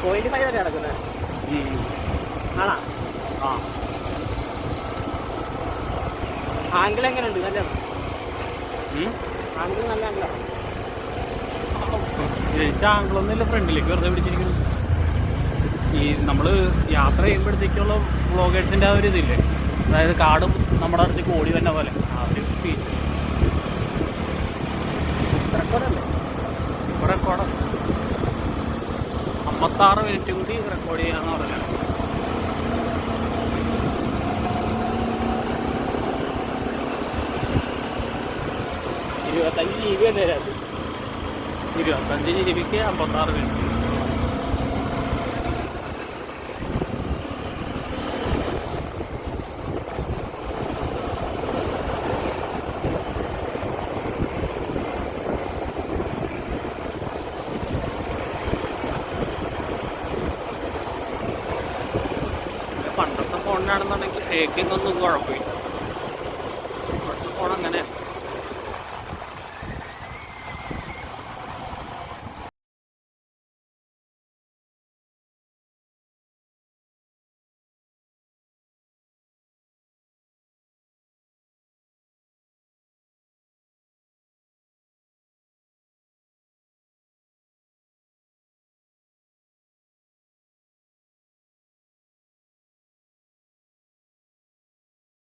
Point ആ angle angle നല്ല ഫ്രണ്ടിലേക്ക് വെറുതെ പിടിച്ചിരിക്കുന്നു ഈ നമ്മൾ യാത്ര ചെയ്യുമ്പോഴത്തേക്കുള്ള വ്ളോഗേഴ്സിന്റെ ആ ഒരു ഇതില്ലേ അതായത് കാടും നമ്മുടെ അടുത്തേക്ക് ഓടി വന്ന പോലെ. റെക്കോർഡല്ലേ റെക്കോർഡ് അമ്പത്താറ് മിനിറ്റ് കൂടി റെക്കോർഡ് ചെയ്യാന്ന് പറഞ്ഞത് ഇരുപത്തഞ്ച് ജി ബി അല്ലേ ഇരുപത്തഞ്ച് ജി ബിക്ക് അമ്പത്താറ് മിനിറ്റ് ഫോണിനാണെന്നുണ്ടെങ്കിൽ ഷേക്കിംഗ് ഒന്നും കുഴപ്പമില്ല.